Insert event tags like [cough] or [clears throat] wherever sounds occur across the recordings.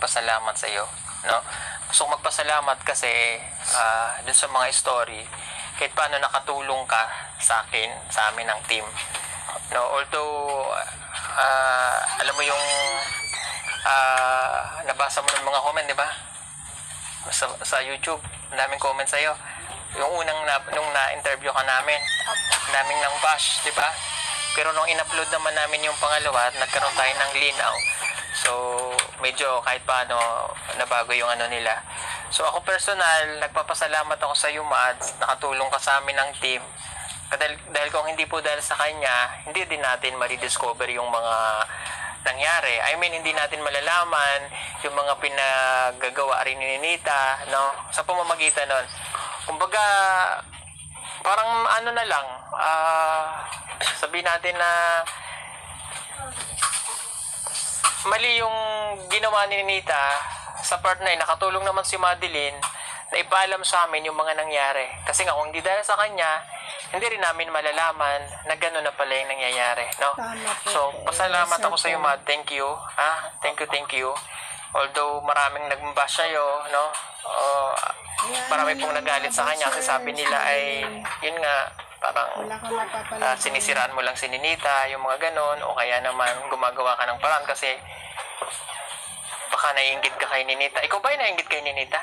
magpasalamat sa iyo, no? Gusto magpasalamat kasi ah, dun sa mga story, kahit paano nakatulong ka sa akin, sa amin ng team. No, although ah, alam mo yung ah, nabasa mo ng mga comment, di ba? Sa, sa YouTube, daming comment sa iyo. Yung unang na, nung na-interview ka namin, daming nang bash, di ba? Pero nung in-upload naman namin yung pangalawa at nagkaroon tayo ng linaw, so medyo kahit paano nabago yung ano nila. So ako personal, nagpapasalamat ako sa iyo, Mads. Nakatulong ka sa amin ng team. Dahil, dahil kung hindi po dahil sa kanya, hindi din natin ma-discover yung mga nangyari. I mean, hindi natin malalaman yung mga pinagagawa rin ni Nita, no? Sa pamamagitan nun. Kumbaga, parang ano na lang, ah, sabihin natin na mali yung ginawa ni Nita sa part na yun, nakatulong naman si Madeline na ipaalam sa amin yung mga nangyari. Kasi nga, kung hindi dahil sa kanya, hindi rin namin malalaman na gano'n na pala yung nangyayari. No? So, pasalamat ako sa iyo. Mad. Thank you. Ha? Thank you, thank you. Although maraming nagbabash sa'yo, no? Oh, Yeah, marami pong nagalit sa kanya kasi sabi nila ay, yun nga, parang Wala kang Ah, mapapalagay. sinisiraan mo lang si Ninita, yung mga ganon, o kaya naman gumagawa ka ng paraan kasi baka naiingit ka kay Ninita. Ikaw ba yung naiingit kay Ninita?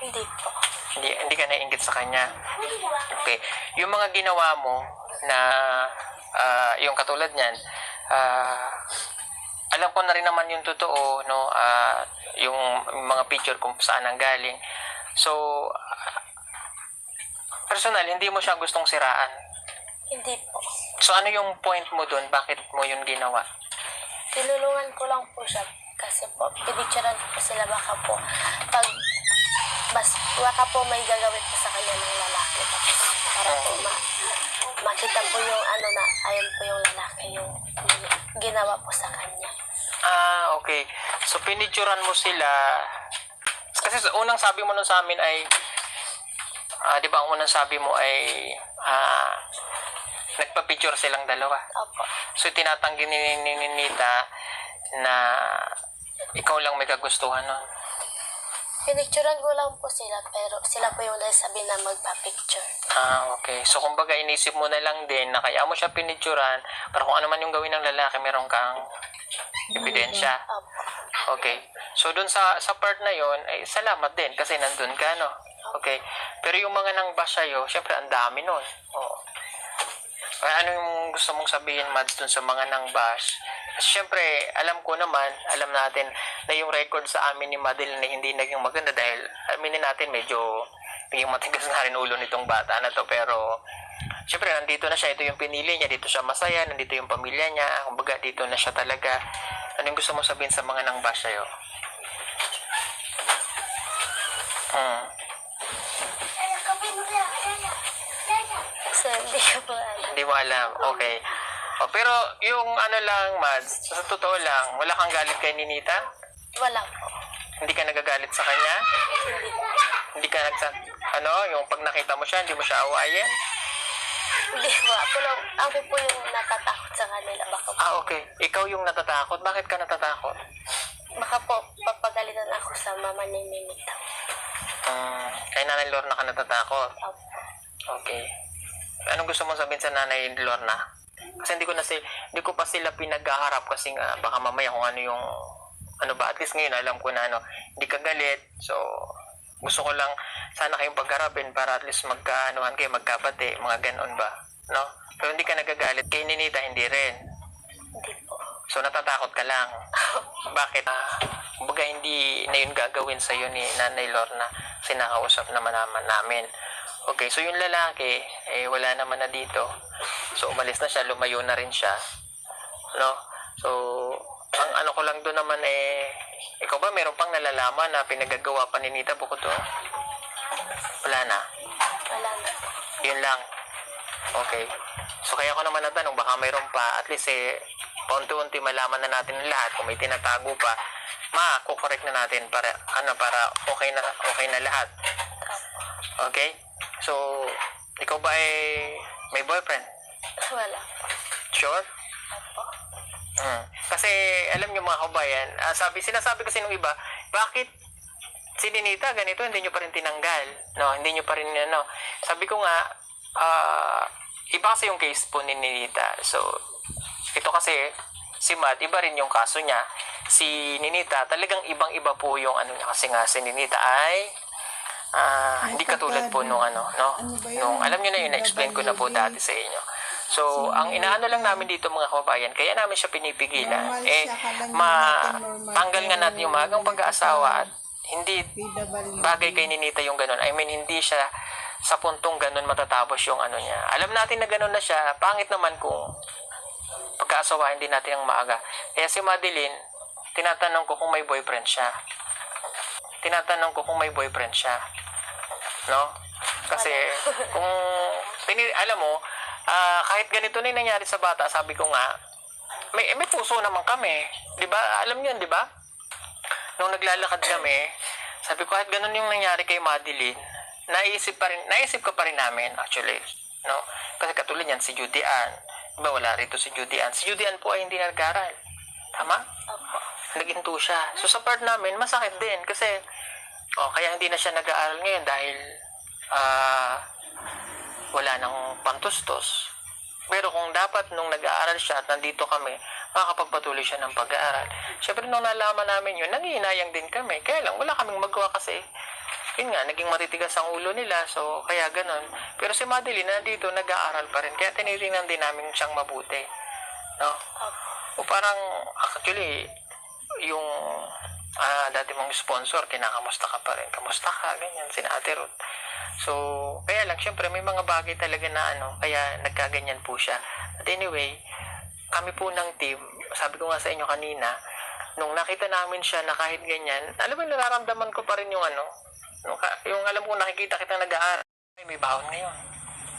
Hindi po. Hindi, hindi ka naiingit sa kanya. Okay. Yung mga ginawa mo na ah, yung katulad niyan, ah, alam ko na rin naman yung totoo, no? ah, yung mga picture kung saan ang galing. So, ah, personal, hindi mo siya gustong siraan. Hindi po. So ano yung point mo doon? Bakit mo yun ginawa? Tinulungan ko lang po siya kasi po, pinicturean po sila baka po pag bas, baka po may gagawin po sa kanya ng lalaki tapos para po ma, makita po yung ano na ayon po yung lalaki yung ginawa po sa kanya. Ah, okay. So pinicturan mo sila. Kasi sa unang sabi mo nun sa amin ay, ah, di ba ang unang sabi mo ay, ah, nagpa-picture silang dalawa. Opo. So tinatanggi ni, ni, ni Nita na ikaw lang may kagustuhan nun. Pinicturean ko lang po sila pero sila po yung nagsabi na magpa-picture. Ah, okay. So, kumbaga, inisip mo na lang din na kaya mo siya pinicturan para kung ano man yung gawin ng lalaki, meron kang ebidensya. Opo. Okay. So, dun sa, sa part na yon ay salamat din kasi nandun ka, no? Okay. Pero yung mga nang bash sa'yo, syempre, ang dami nun. Oo. Ay, ano yung gusto mong sabihin, Mads, dun sa mga nang bash? Kasi syempre, alam ko naman, alam natin na yung record sa amin ni Madeline na hindi naging maganda dahil aminin natin medyo naging matigas nga rin ulo nitong bata na to. Pero, syempre, nandito na siya. Ito yung pinili niya. Dito siya masaya. Nandito yung pamilya niya. Kumbaga, dito na siya talaga. Ano yung gusto mong sabihin sa mga nang bash sa'yo? Hmm. Hindi ko po alam. Hindi mo alam. Okay. O, pero yung ano lang, Mads, sa totoo lang, wala kang galit kay Ninita? Wala po. Hindi ka nagagalit sa kanya? Hindi ka nagsa... Ano, yung pag nakita mo siya, hindi mo siya awayin? Hindi po. Ako, lang, ako po yung natatakot sa kanila. Baka po, Ah, okay. Ikaw yung natatakot. Bakit ka natatakot? baka po papagalitan ako sa mama ni Ninita. Um, kay Nanay Lorna ka natatakot. Opo. Okay. Anong gusto mong sabihin sa Nanay Lorna? Kasi hindi ko na si, hindi ko pa sila pinaghaharap kasi nga baka mamaya kung ano yung ano ba at least ngayon alam ko na ano hindi ka galit. So gusto ko lang sana kayong pagharapin para at least magkaanuhan kayo magkabati mga ganon ba no? Pero hindi ka nagagalit. Kay Ninita hindi rin. Hindi po. so natatakot ka lang. [laughs] Bakit? Ah kumbaga hindi na yun gagawin sa ni Nanay Lorna. Kasi nakausap naman naman namin okay so yung lalaki eh wala naman na dito so umalis na siya lumayo na rin siya no so ang ano ko lang doon naman eh ikaw ba meron pang nalalaman na pinagagawa pa ni Nita bukod doon wala na Wala na yun lang. Okay. So kaya ko naman natanong, baka mayroon pa, at least eh, paunti-unti malaman na natin lahat. Kung may tinatago pa, ma-correct na natin para, ano, para okay na, okay na lahat. Okay? So, ikaw ba eh, may boyfriend? Wala. Sure? Opo. Mm. Kasi alam niyo mga kabayan, ah, sabi sinasabi kasi nung iba, bakit si Ninita ganito hindi niyo pa rin tinanggal, no? Hindi niyo pa rin ano. Sabi ko nga ah, iba kasi yung case po ni Ninita. So ito kasi si Matt, iba rin yung kaso niya. Si Ninita, talagang ibang-iba po yung ano niya kasi nga si Ninita ay ah, hindi katulad po nung ano, no? Nung alam niyo na yun, na-explain ko na po dati sa inyo. So, ang inaano lang namin dito mga kababayan, kaya namin siya pinipigilan, eh, siya, akala niya ma natin normal, tanggal nga natin yung magang pag-aasawa at hindi bagay kay Ninita yung ganun. I mean, hindi siya sa puntong ganun matatapos yung ano niya. Alam natin na ganun na siya. Pangit naman kung pagkaasawain din natin ang maaga. Kaya si Madeline, tinatanong ko kung may boyfriend siya. Tinatanong ko kung may boyfriend siya. No? Kasi kung tini, alam mo, ah, kahit ganito na nangyari sa bata, sabi ko nga, may may puso naman kami. 'Di ba? Alam niyo 'di ba? Nung naglalakad kami, sabi ko kahit ganun yung nangyari kay Madeline, naisip pa rin, naisip ka pa rin namin actually, no? Kasi katulad niyan si Judy Ann. Diba wala rito si Judy Ann. Si Judy Ann po ay hindi nag-aral. Tama? Opo. Naginto siya. So sa part namin, masakit din kasi oh, kaya hindi na siya nag-aaral ngayon dahil ah wala nang pantustos. Pero kung dapat nung nag-aaral siya at nandito kami, makakapagpatuloy siya ng pag-aaral. Siyempre nung nalaman namin yun, nangihinayang din kami. Kaya lang, wala kaming magawa kasi yun nga, naging matitigas ang ulo nila, so kaya ganun. Pero si Madeline, nandito, nag-aaral pa rin. Kaya tinitingnan din namin siyang mabuti. No? O parang, actually, yung ah, dati mong sponsor, kinakamusta ka pa rin. Kamusta ka? Ganyan, si Ate Ruth. So, kaya lang, syempre, may mga bagay talaga na ano, kaya nagkaganyan po siya. At anyway, kami po ng team, sabi ko nga sa inyo kanina, nung nakita namin siya na kahit ganyan, alam mo, nararamdaman ko pa rin yung ano, yung, yung alam ko nakikita kita nag-aaral, ay, may baon ngayon.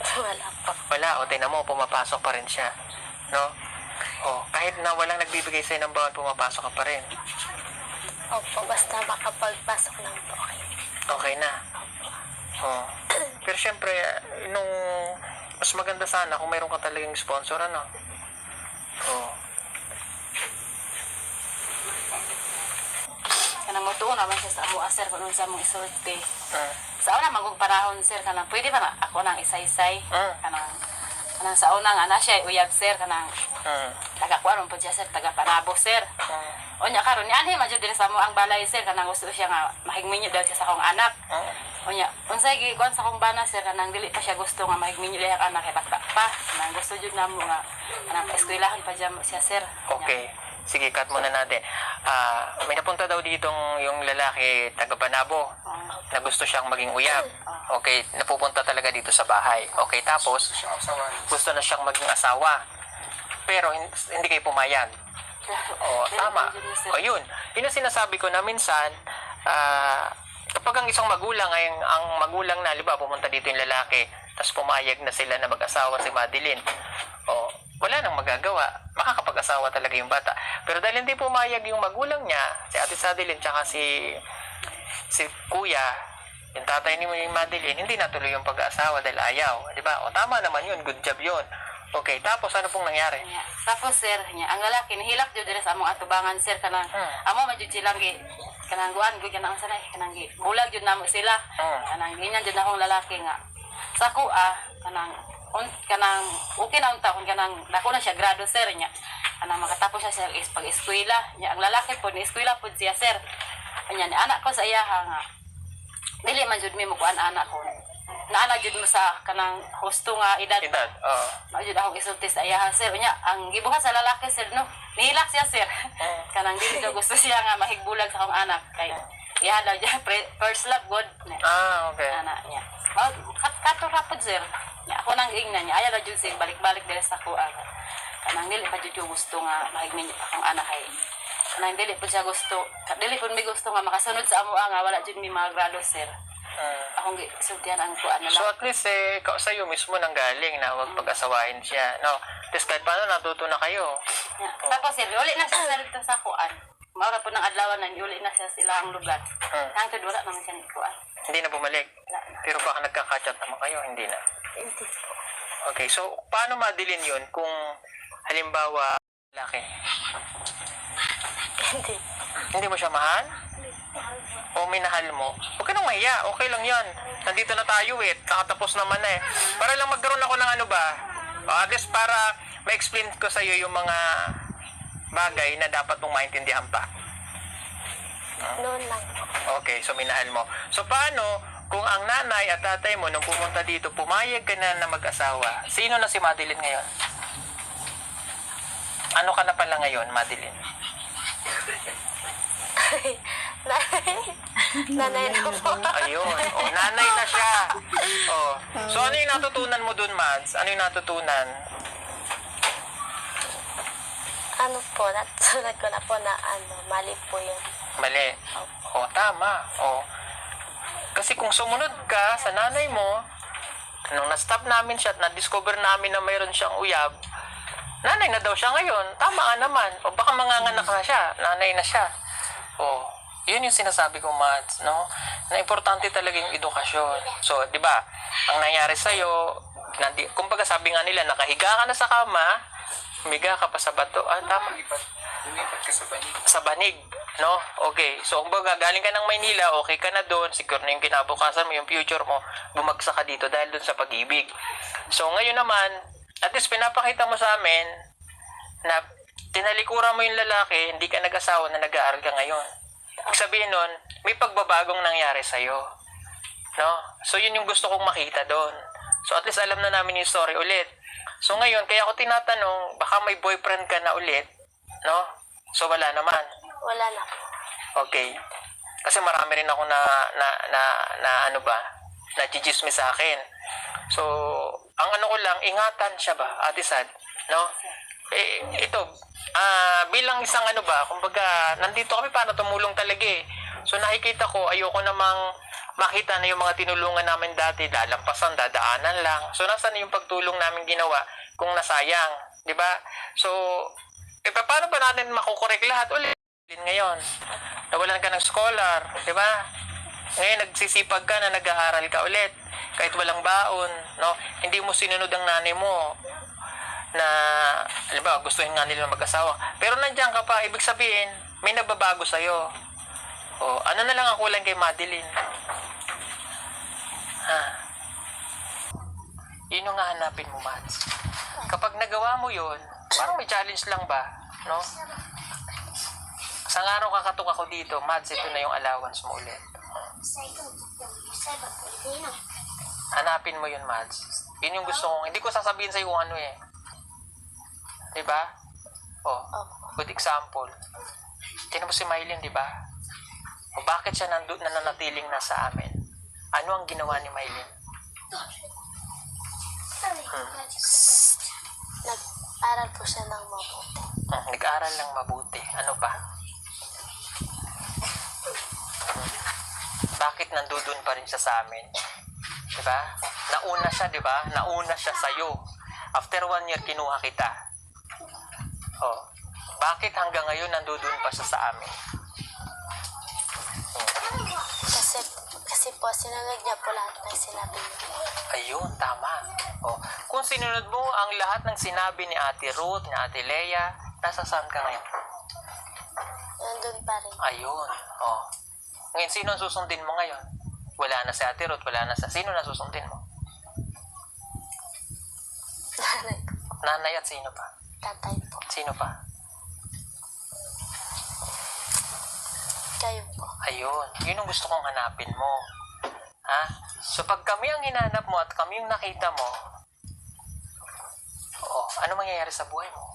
Wala po. Wala, o tinan mo, pumapasok pa rin siya. No? O, kahit na walang nagbibigay sa'yo ng baon, pumapasok ka pa rin. Opo, basta makapagpasok lang po kayo. Okay na. Oh. [clears throat] Pero syempre, nung mas maganda sana kung mayroon ka talagang sponsor, ano? Oh. kanang mutuon naman siya sa amo sir kung ano sa mong isulti Mm. sa una magug panahon sir kanang pwede ba na ako nang isaysay Mm. kanang kanang sa una nga na siya uyab sir kanang Mm. taga kuan po siya sir taga panabo sir Mm. unya karon ni anhi man jud din sa mo ang balay sir kanang gusto siya nga mahigminyo daw siya sa akong anak Mm. unya unsay gi kuan sa akong bana sir kanang dili pa siya gusto nga mahigminyo diha ang anak kay bata pa kanang gusto jud namo nga kanang eskwelahan pa dyan siya sir Unya, Okay. Sige, cut muna natin. Ah, may napunta daw ditong yung lalaki taga Banabo na gusto siyang maging uyab. Okay, napupunta talaga dito sa bahay. Okay, tapos gusto na siyang maging asawa. Pero hin- hindi kayo pumayag. Oo, Dili tama. O yun, yun ang sinasabi ko na minsan, ah, kapag ang isang magulang ay ang magulang na, liba, pumunta dito yung lalaki, tapos pumayag na sila na mag-asawa si Madeline. O, wala nang magagawa. Makakapag-asawa talaga yung bata. Pero dahil hindi pumayag yung magulang niya, si Ate Sadeline, tsaka si, si Kuya, yung tatay ni Madeline, hindi natuloy yung pag-aasawa dahil ayaw. Di ba? O, tama naman yun. Good job yun. Okay, tapos ano pong nangyari? Nya. Tapos sir, nya, ang lalaki nihilak jud diri sa among atubangan sir kanang Hmm. amo man jud silang gi kanang guan gud kanang sanay kanang gi bulag jud namo sila. Hmm. Kanang ganyan jud na akong lalaki nga. Sa kuha kanang un, kanang okay na unta kung kanang dako na siya grado sir nya. Kanang makatapos siya sa is pag eskwela nya ang lalaki po ni eskwela po siya sir. Nya ni anak ko sa iya nga dili man jud mi mo kuan anak ko. Naana jud mo sa kanang husto nga edad. Edad. Oh. Mao akong isulti sa iyaha sir unya ang gibuhat sa lalaki sir no nihilak siya sir kanang dili daw gusto siya nga mahigbulag sa akong anak kay iyaha daw [laughs] pre- first love god Ah, okay. ana niya mao kat kato rapod sir ako nang ingnan niya ayaw daw jud sig balik-balik diri sa kuha kanang dili pa yung gusto nga mahigmin akong anak kay kanang dili po siya gusto dili po mi gusto nga makasunod sa amo nga wala jud mi mga grado sir Hmm. akong gisultihan ang kuan na So lang at least eh, ikaw sa'yo mismo nang galing na huwag pag-asawain siya. No? Tapos kahit paano natuto na kayo. Yeah. Tapos sir, uli na siya sa dito sa kuan. Maura po ng adlaw na uli na siya sila ang lugar. Hmm. Hangtod wala naman siya ni kuan. Hindi na bumalik. Wala na. Pero baka nagkakachat naman kayo, hindi na. Hindi po. Okay, so paano madilin yun kung halimbawa Laki. Hindi. Hindi mo siya mahal? O minahal mo? Huwag ka nang mahiya. Okay lang yan. Nandito na tayo eh. Kakatapos naman na eh. Para lang magkaroon ako ng ano ba? O, at least para ma-explain ko sa iyo yung mga bagay na dapat mong maintindihan pa. Noon lang. Okay, so minahal mo. So paano kung ang nanay at tatay mo nung pumunta dito, pumayag ka na na mag-asawa, sino na si Madeline ngayon? Ano ka na pala ngayon, Madeline? [laughs] Nanay. Nanay na po. Ayun. O, nanay na siya. O. So, ano yung natutunan mo dun, Mads? Ano yung natutunan? ano po, natulad ko na po na ano, mali po yun. Mali. O, tama. O. Kasi kung sumunod ka sa nanay mo, nung na-stop namin siya at na-discover namin na mayroon siyang uyab, nanay na daw siya ngayon. Tama nga naman. O baka manganganak na siya. Nanay na siya. O, yun yung sinasabi ko, Mads, no? Na importante talaga yung edukasyon. So, di ba, ang nangyari sa'yo, nandi, kumbaga sabi nga nila, nakahiga ka na sa kama, humiga ka pa sa bato. Ah, tama Lumipat ka sa banig. sa banig, no? Okay. So, kumbaga, galing ka ng Maynila, okay ka na doon, secure na yung kinabukasan mo, yung future mo, bumagsak ka dito dahil doon sa pag-ibig. So, ngayon naman, at least pinapakita mo sa amin na tinalikuran mo yung lalaki, hindi ka nag-asawa na nag-aaral ka ngayon. Ibig sabihin nun, may pagbabagong nangyari sa'yo. No? So, yun yung gusto kong makita doon. So, at least alam na namin yung story ulit. So, ngayon, kaya ako tinatanong, baka may boyfriend ka na ulit, no? So, wala naman. Wala na po. Okay. Kasi marami rin ako na, na, na, na ano ba, na chichismis sa akin. So, ang ano ko lang, ingatan siya ba, Ate Sad, no? Eh, ito, ah bilang isang ano ba, kumbaga, nandito kami para tumulong talaga eh. So, nakikita ko, ayoko namang makita na yung mga tinulungan namin dati, lalampasan, dadaanan lang. So, nasaan na yung pagtulong namin ginawa kung nasayang, di ba? So, eh, pa- paano ba natin makukorek lahat ulit? Ngayon, nawalan ka ng scholar, di ba? Ngayon, nagsisipag ka na nag-aaral ka ulit. Kahit walang baon, no? Hindi mo sinunod ang nanay mo na, alam ba, gusto nga nila mag-asawa. Pero nandiyan ka pa, ibig sabihin, may nagbabago sa'yo. O, ano na lang ang kulang kay Madeline? Ha? Yun yung nga hanapin mo, Mads. Kapag nagawa mo yun, parang may challenge lang ba? No? Sa araw kakatok ako dito, Mads, ito na yung allowance mo ulit. Hanapin mo yun, Mads. Yun yung gusto kong, hindi ko sasabihin sa'yo kung ano eh. Diba? Oh, good example. Tinan mo si Mylene, di ba? O bakit siya nandu- nananatiling nasa amin? Ano ang ginawa ni Mylene? Nag-aral po siya ng mabuti. Hmm, nag-aral lang mabuti. Ano pa? Bakit nandudun pa rin siya sa amin? Diba? Nauna siya, diba? Nauna siya sa'yo. After one year, kinuha kita. Oh. Bakit hanggang ngayon nandudun pa siya sa amin? Po, sinunod niya po lahat ng sinabi niya. Ayun, tama. Oh. Kung sinunod mo ang lahat ng sinabi ni Ate Ruth, ni Ate Leia, nasa saan ka ngayon? Nandun pa rin. Ayun. Oh. Ngayon, sino ang susundin mo ngayon? Wala na si Ate Ruth, wala na sa... Sino na susundin mo? Nanay ko. Nanay at sino pa? Tatay po. Sino pa? Kayo po. Ayun. Yun ang gusto kong hanapin mo. Ha? So, pag kami ang hinanap mo at kami yung nakita mo, oh, ano mangyayari sa buhay mo?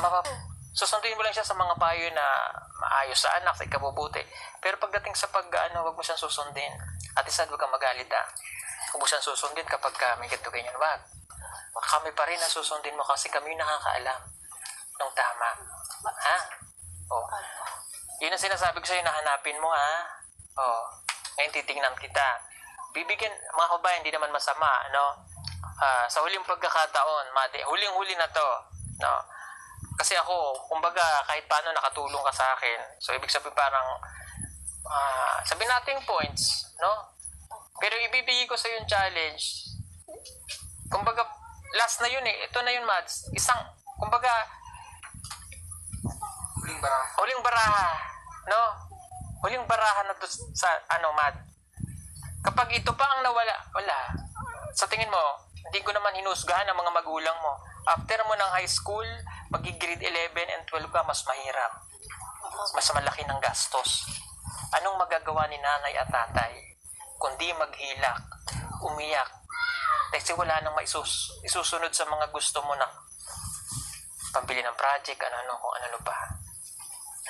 Mapap susundin mo lang siya sa mga payo na maayos sa anak, sa ikabubuti. Pero pagdating sa pag, ano, wag mo siyang susundin. At isa, wag kang magalit, ha? Huwag mo siyang susundin kapag ka may ganito ganyan. Wag. Kami pa rin ang susundin mo kasi kami yung nakakaalam ng tama. Ha? Oh. Yun ang sinasabi ko sa'yo na hanapin mo, ha? Oh. Ngayon titingnan kita. Bibigyan, mga kabayan, hindi naman masama, no? Ah, sa huling pagkakataon, mate, huling-huli na to, no? Kasi ako, kumbaga, kahit paano nakatulong ka sa akin. So, ibig sabihin parang, ah, sabihin natin points, no? Pero ibibigay ko sa yung challenge, kumbaga, last na yun eh. Ito na yun, Mads. Isang, kumbaga, Huling bara. huling baraha. No? Huling baraha na to sa, ano, Mad. Kapag ito pa ang nawala, wala. Sa tingin mo, hindi ko naman hinusgahan ang mga magulang mo. After mo ng high school, magi-grade 11 and 12 ka, mas mahirap. Mas malaki ng gastos. Anong magagawa ni nanay at tatay? Kundi maghilak, umiyak. Kasi wala nang maisus isusunod sa mga gusto mo na pambili ng project, ano-ano, kung ano-ano pa.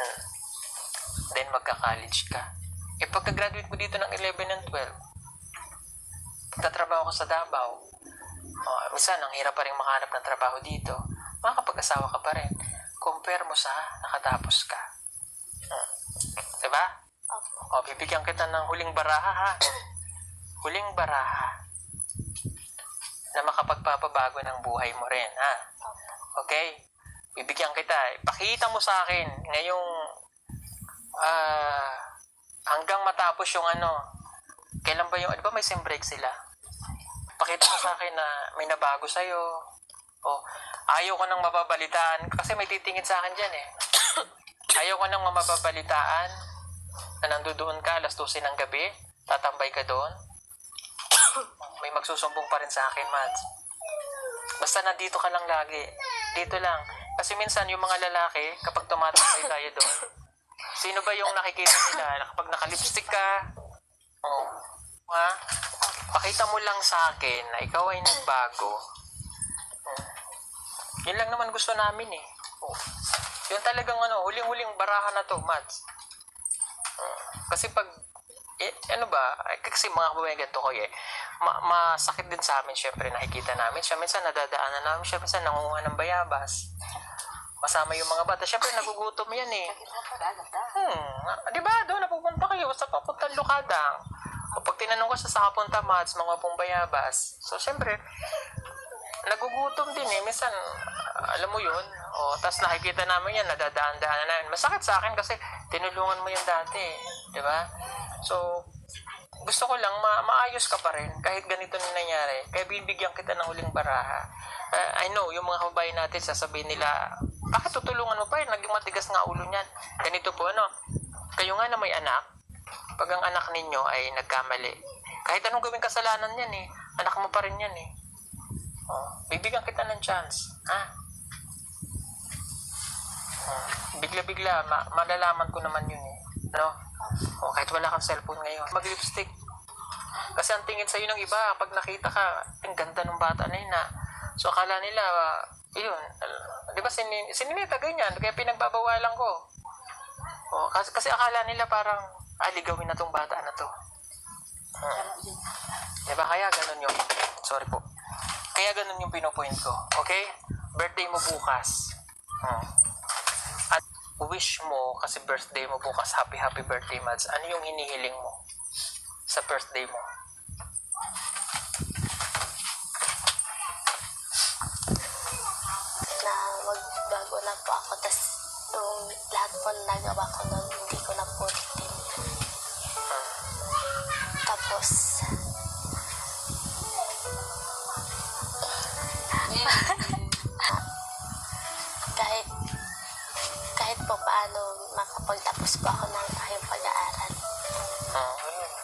Hmm. Then magka-college ka. Eh pagka-graduate mo dito ng 11 and 12, tatrabaho ka sa Davao. Oh, minsan, ang hirap pa rin makahanap ng trabaho dito. Makakapag-asawa ka pa rin. Compare mo sa nakatapos ka. Hmm. Diba? O, bibigyan kita ng huling baraha ha. [coughs] Huling baraha. Na makapagpapabago ng buhay mo rin ha. Okay? Bibigyan kita. Ipakita mo sa akin ngayong ah hanggang matapos yung ano. Kailan ba yung, di ba may sem break sila? Pakita mo sa akin na may nabago sa'yo. O, ayaw ko nang mababalitaan kasi may titingin sa akin dyan eh. ayaw ko nang mababalitaan na nandoon ka alas 12 ng gabi, tatambay ka doon. may magsusumbong pa rin sa akin, Mads. Basta nandito ka lang lagi. Dito lang. Kasi minsan yung mga lalaki, kapag tumatambay tayo doon, sino ba yung nakikita nila? Kapag nakalipstick ka, oh, ha? Pakita mo lang sa akin na ikaw ay nagbago. Hmm. Yun lang naman gusto namin eh. Oh. Yun talagang ano, huling-huling barahan na to, Mads. Hmm. Kasi pag, eh, ano ba, eh, kasi mga kababayan ganito ko eh, ma- masakit din sa amin, syempre nakikita namin. Siya minsan nadadaanan namin, siya minsan nangunguha ng bayabas. Masama yung mga bata. Syempre nagugutom yan eh. Hmm, di ba? Doon napupunta kayo sa papuntang Lukadang. O pag tinanong ko sa sa kapunta Mads, mga pong bayabas. So, syempre, nagugutom din eh. Minsan, alam mo yun. O, tapos nakikita namin yan, nadadaan-daan na. Masakit sa akin kasi tinulungan mo yung dati. Di ba? So, gusto ko lang ma- maayos ka pa rin kahit ganito na nangyari. Kaya bibigyan kita ng huling baraha. Uh, I know, yung mga kababayan natin sasabihin nila, bakit tutulungan mo pa rin? Naging matigas nga ulo niyan. Ganito po, ano? Kayo nga na may anak, pag ang anak ninyo ay nagkamali, kahit anong gawing kasalanan yan eh, anak mo pa rin yan eh. Oh, bibigyan kita ng chance. Ha? Oh, bigla-bigla, ma- malalaman ko naman yun eh. No? O, kahit wala kang cellphone ngayon. Mag-lipstick. Kasi ang tingin sa'yo ng iba, pag nakita ka, ang ganda ng bata na yun na. So, akala nila, uh, yun, di ba, sinin, sininita ganyan, kaya pinagbabawalan ko. O, kasi, kasi akala nila parang, ah, ligawin na tong bata na to. Hmm. Di ba, kaya ganun yung, sorry po. Kaya ganun yung pinopoint ko. Okay? Birthday mo bukas. Hmm. At wish mo, kasi birthday mo bukas, happy happy birthday, Mads. Ano yung hinihiling mo sa birthday mo? Po na nagawa ko nun, hindi ko na po. Tapos, [laughs] kahit, kahit po paano makapagtapos po ako ng aking pag-aaral. Ayun.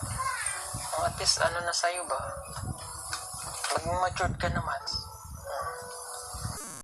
Oh, at least ano na sa'yo ba? Maging matured ka na, Mads.